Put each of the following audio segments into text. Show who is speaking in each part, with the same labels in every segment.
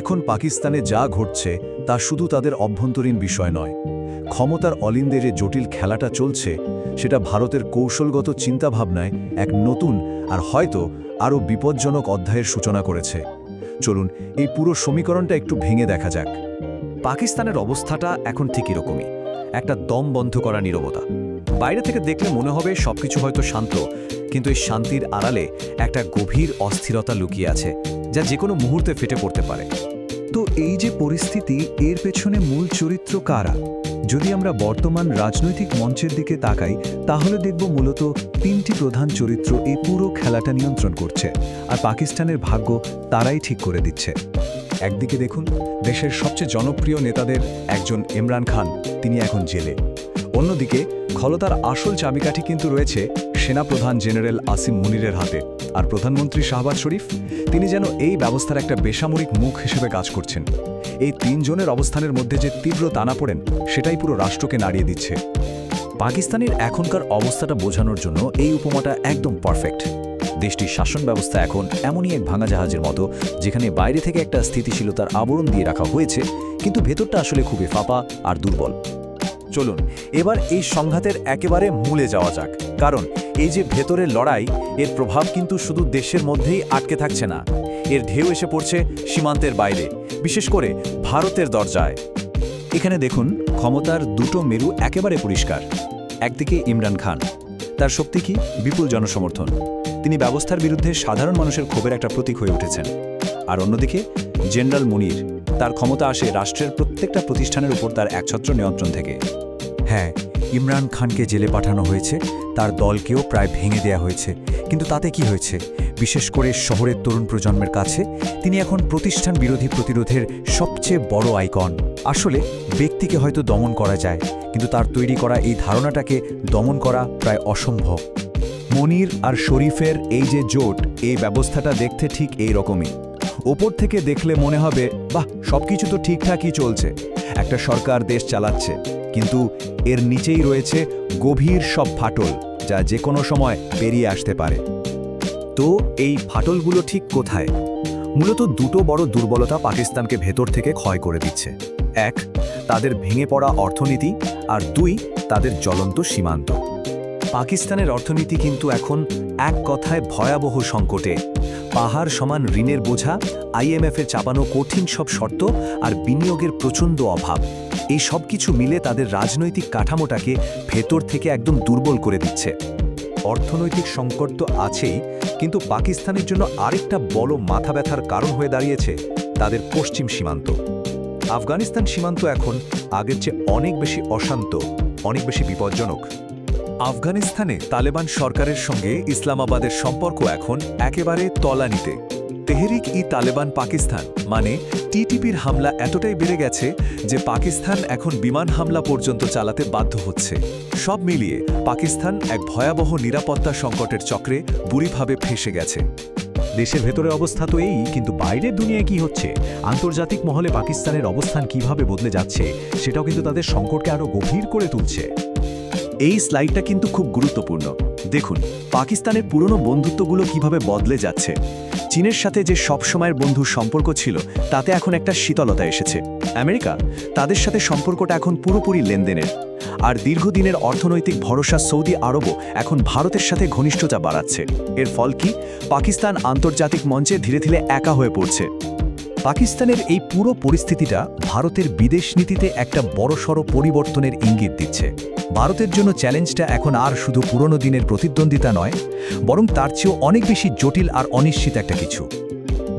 Speaker 1: এখন পাকিস্তানে যা ঘটছে, তা শুধু তাদের অভ্যন্তরীণ বিষয় নয়। ক্ষমতার অলিন্দে যে জটিল খেলাটা চলছে, সেটা ভারতের কৌশলগত চিন্তাভাবনায় এক নতুন আর হয়তো আরও বিপজ্জনক অধ্যায়ের সূচনা করেছে। চলুন, এই পুরো সমীকরণটা একটু ভেঙে দেখা যাক।
Speaker 2: পাকিস্তানের অবস্থাটা এখন ঠিক এরকমই একটা দম বন্ধ করা নীরবতা। বাইরে থেকে দেখলে মনে হবে সবকিছু হয়তো শান্ত, কিন্তু এই শান্তির আড়ালে একটা গভীর অস্থিরতা লুকিয়ে আছে, যা যে কোনো মুহূর্তে ফেটে পড়তে পারে।
Speaker 3: তো এই যে পরিস্থিতি, এর পেছনে মূল চরিত্র কারা? যদি আমরা বর্তমান রাজনৈতিক মঞ্চের দিকে তাকাই, তাহলে দেখব মূলত তিনটি প্রধান চরিত্র এই পুরো খেলাটা নিয়ন্ত্রণ করছে, আর পাকিস্তানের ভাগ্য তারাই ঠিক করে দিচ্ছে।
Speaker 1: একদিকে দেখুন, দেশের সবচেয়ে জনপ্রিয় নেতাদের একজন ইমরান খান, তিনি এখন জেলে। অন্যদিকে ক্ষমতার আসল চাবিকাঠি কিন্তু রয়েছে সেনাপ্রধান জেনারেল আসিম মুনিরের হাতে। আর প্রধানমন্ত্রী শাহবাজ শরীফ, তিনি যেন এই ব্যবস্থার একটা বেসামরিক মুখ হিসেবে কাজ করছেন। এই তিনজনের অবস্থানের মধ্যে যে তীব্র টানা পড়েন, সেটাই পুরো রাষ্ট্রকে নাড়িয়ে দিচ্ছে।
Speaker 2: পাকিস্তানের এখনকার অবস্থাটা বোঝানোর জন্য এই উপমাটা একদম পারফেক্ট। দেশটির শাসন ব্যবস্থা এখন এমনই এক ভাঙা জাহাজের মতো, যেখানে বাইরে থেকে একটা স্থিতিশীলতার আবরণ দিয়ে রাখা হয়েছে, কিন্তু ভেতরটা আসলে খুবই ফাঁপা আর দুর্বল।
Speaker 1: চলুন, এবার এই সংঘাতের একেবারে মূলে যাওয়া যাক, কারণ এই যে ভেতরের লড়াই, এর প্রভাব কিন্তু শুধু দেশের মধ্যেই আটকে থাকছে না। এর ঢেউ এসে পড়ছে সীমান্তের বাইরে, বিশেষ করে ভারতের দরজায়।
Speaker 2: এখানে দেখুন, ক্ষমতার দুটো মেরু একেবারে পরিষ্কার। একদিকে ইমরান খান, তার শক্তি কি? বিপুল জনসমর্থন। তিনি ব্যবস্থার বিরুদ্ধে সাধারণ মানুষের ক্ষোভের একটা প্রতীক হয়ে উঠেছেন। আর অন্যদিকে, জেনারেল মুনির, তার ক্ষমতা আসে রাষ্ট্রের প্রত্যেকটা প্রতিষ্ঠানের উপর তার একছত্র নিয়ন্ত্রণ থেকে। হ্যাঁ ইমরান খানকে জেলে পাঠানো হয়েছে, তার দলকেও প্রায় ভেঙে দেয়া হয়েছে। কিন্তু তাতে কি হয়েছে? বিশেষ করে শহরের তরুণ প্রজন্মের কাছে, তিনি এখন প্রতিষ্ঠান বিরোধী প্রতিরোধের সবচেয়ে বড় আইকন। আসলে, ব্যক্তিকে হয়তো দমন করা যায়, কিন্তু তার তৈরি করা এই ধারণাটাকে দমন করা প্রায় অসম্ভব। মনির আর শরীফের এই যে জোট, এই ব্যবস্থাটা দেখতে ঠিক এই রকমই। ওপর থেকে দেখলে মনে হবে, বাহ, সবকিছু তো ঠিকঠাকই চলছে। একটা সরকার দেশ চালাচ্ছে, কিন্তু এর নিচেই রয়েছে গভীর সব ফাটল যা যে কোনো সময় বেরিয়ে আসতে পারে। তো এই ফাটলগুলো ঠিক কোথায়? মূলত দুটো বড় দুর্বলতা পাকিস্তানকে ভেতর থেকে ক্ষয় করে দিচ্ছে। এক, তাদের ভেঙে পড়া অর্থনীতি, আর দুই, তাদের জ্বলন্ত সীমান্ত। পাকিস্তানের অর্থনীতি কিন্তু এখন এক কথায় ভয়াবহ সংকটে। পাহাড় সমান ঋণের বোঝা আইএমএফের চাপানো কঠিন সব শর্ত আর বিনিয়োগের প্রচণ্ড অভাব। এই সব কিছু মিলে তাদের রাজনৈতিক কাঠামোটাকে ভেতর থেকে একদম দুর্বল করে দিচ্ছে। অর্থনৈতিক সংকট তো আছেই, কিন্তু পাকিস্তানের জন্য আরেকটা বড় মাথা ব্যথার কারণ হয়ে দাঁড়িয়েছে তাদের পশ্চিম সীমান্ত। আফগানিস্তান সীমান্ত এখন আগের চেয়ে অনেক বেশি অশান্ত, অনেক বেশি বিপজ্জনক। আফগানিস্তানে তালেবান সরকারের সঙ্গে ইসলামাবাদের সম্পর্ক এখন একেবারে তলানিতে। তেহরিক ই তালেবান পাকিস্তান মানে টিটিপির হামলা এতটাই বেড়ে গেছে যে পাকিস্তান এখন বিমান হামলা পর্যন্ত চালাতে বাধ্য হচ্ছে। সব মিলিয়ে পাকিস্তান এক ভয়াবহ নিরাপত্তা সংকটের চক্রে বুড়িভাবে ফেসে গেছে।
Speaker 3: দেশের ভেতরে অবস্থা তো এই, কিন্তু বাইরের দুনিয়ায় কি হচ্ছে? আন্তর্জাতিক মহলে পাকিস্তানের অবস্থান কীভাবে বদলে যাচ্ছে, সেটাও কিন্তু তাদের সংকটকে আরও গভীর করে তুলছে।
Speaker 1: এই স্লাইডটা কিন্তু খুব গুরুত্বপূর্ণ। দেখুন, পাকিস্তানের পুরনো বন্ধুত্বগুলো কীভাবে বদলে যাচ্ছে। চীনের সাথে যে সবসময়ের বন্ধু সম্পর্ক ছিল, তাতে এখন একটা শীতলতা এসেছে। আমেরিকা, তাদের সাথে সম্পর্কটা এখন পুরোপুরি লেনদেনের। আর দীর্ঘদিনের অর্থনৈতিক ভরসা সৌদি আরবও এখন ভারতের সাথে ঘনিষ্ঠতা বাড়াচ্ছে। এর ফল কি? পাকিস্তান আন্তর্জাতিক মঞ্চে ধীরে ধীরে একা হয়ে পড়ছে। পাকিস্তানের এই পুরো পরিস্থিতিটা ভারতের বিদেশ নীতিতে একটা বড়সড় পরিবর্তনের ইঙ্গিত দিচ্ছে। ভারতের জন্য চ্যালেঞ্জটা এখন আর শুধু পুরনো দিনের প্রতিদ্বন্দ্বিতা নয়, বরং তার চেয়েও অনেক বেশি জটিল আর অনিশ্চিত একটা কিছু।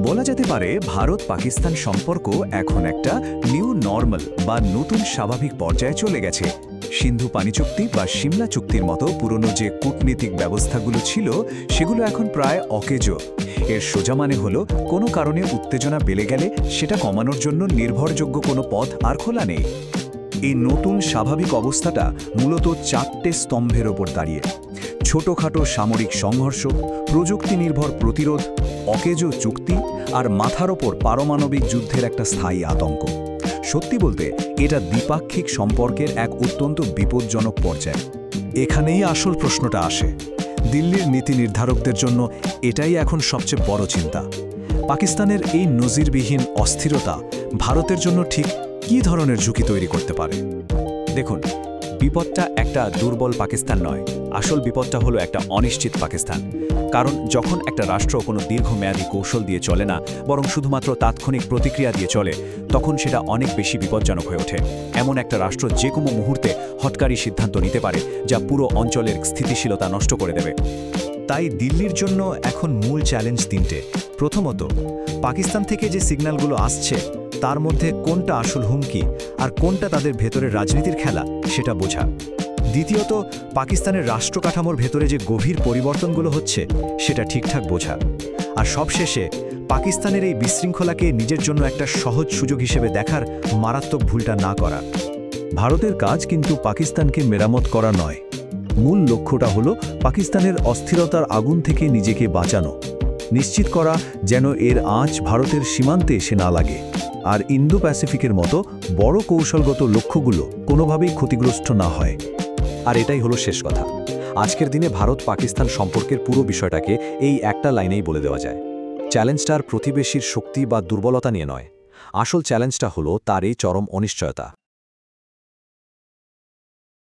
Speaker 1: বলা যেতে পারে ভারত পাকিস্তান সম্পর্ক এখন একটা নিউ নর্মাল বা নতুন স্বাভাবিক পর্যায়ে চলে গেছে। সিন্ধু পানি চুক্তি বা সিমলা চুক্তির মতো পুরনো যে কূটনীতিক ব্যবস্থাগুলো ছিল, সেগুলো এখন প্রায় অকেজো। এর সোজা মানে হলো, কোনো কারণে উত্তেজনা বেড়ে গেলে সেটা কমানোর জন্য নির্ভরযোগ্য কোনো পথ আর খোলা নেই। এই নতুন স্বাভাবিক অবস্থাটা মূলত চারটে স্তম্ভের ওপর দাঁড়িয়ে। ছোটখাটো সামরিক সংঘর্ষ প্রযুক্তি নির্ভর প্রতিরোধ, অকেজো চুক্তি আর মাথার ওপর পারমাণবিক যুদ্ধের একটা স্থায়ী আতঙ্ক। সত্যি বলতে, এটা দ্বিপাক্ষিক সম্পর্কের এক অত্যন্ত বিপজ্জনক পর্যায়। এখানেই আসল প্রশ্নটা আসে। দিল্লির নীতি নির্ধারকদের জন্য এটাই এখন সবচেয়ে বড় চিন্তা। পাকিস্তানের এই নজিরবিহীন অস্থিরতা ভারতের জন্য ঠিক কী ধরনের ঝুঁকি তৈরি করতে পারে?
Speaker 2: দেখুন বিপদটা একটা দুর্বল পাকিস্তান নয়। আসল বিপদটা হলো একটা অনিশ্চিত পাকিস্তান। কারণ যখন একটা রাষ্ট্র কোনো দীর্ঘমেয়াদী কৌশল দিয়ে চলে না, বরং শুধুমাত্র তাৎক্ষণিক প্রতিক্রিয়া দিয়ে চলে, তখন সেটা অনেক বেশি বিপজ্জনক হয়ে ওঠে। এমন একটা রাষ্ট্র যে কোনো মুহূর্তে হটকারী সিদ্ধান্ত নিতে পারে, যা পুরো অঞ্চলের স্থিতিশীলতা নষ্ট করে দেবে।
Speaker 3: তাই দিল্লির জন্য এখন মূল চ্যালেঞ্জ তিনটে। প্রথমত, পাকিস্তান থেকে যে সিগন্যালগুলো আসছে তার মধ্যে কোনটা আসল হুমকি আর কোনটা তাদের ভেতরের রাজনীতির খেলা, সেটা বোঝা। দ্বিতীয়ত, পাকিস্তানের রাষ্ট্র কাঠামোর ভেতরে যে গভীর পরিবর্তনগুলো হচ্ছে, সেটা ঠিকঠাক বোঝা। আর সবশেষে, পাকিস্তানের এই বিশৃঙ্খলাকে নিজের জন্য একটা সহজ সুযোগ হিসেবে দেখার মারাত্মক ভুলটা না করা। ভারতের কাজ কিন্তু পাকিস্তানকে মেরামত করা নয়। মূল লক্ষ্যটা হলো পাকিস্তানের অস্থিরতার আগুন থেকে নিজেকে বাঁচানো। নিশ্চিত করা যেন এর আঁচ ভারতের সীমান্তে এসে না লাগে। আর ইন্দো প্যাসিফিকের মতো বড় কৌশলগত লক্ষ্যগুলো কোনোভাবেই ক্ষতিগ্রস্ত না হয়।
Speaker 2: আর এটাই হলো শেষ কথা। আজকের দিনে ভারত পাকিস্তান সম্পর্কের পুরো বিষয়টাকে এই একটা লাইনেই বলে দেওয়া যায়। চ্যালেঞ্জটার প্রতিবেশীর শক্তি বা দুর্বলতা নিয়ে নয়। আসল চ্যালেঞ্জটা হলো তার এই চরম অনিশ্চয়তা।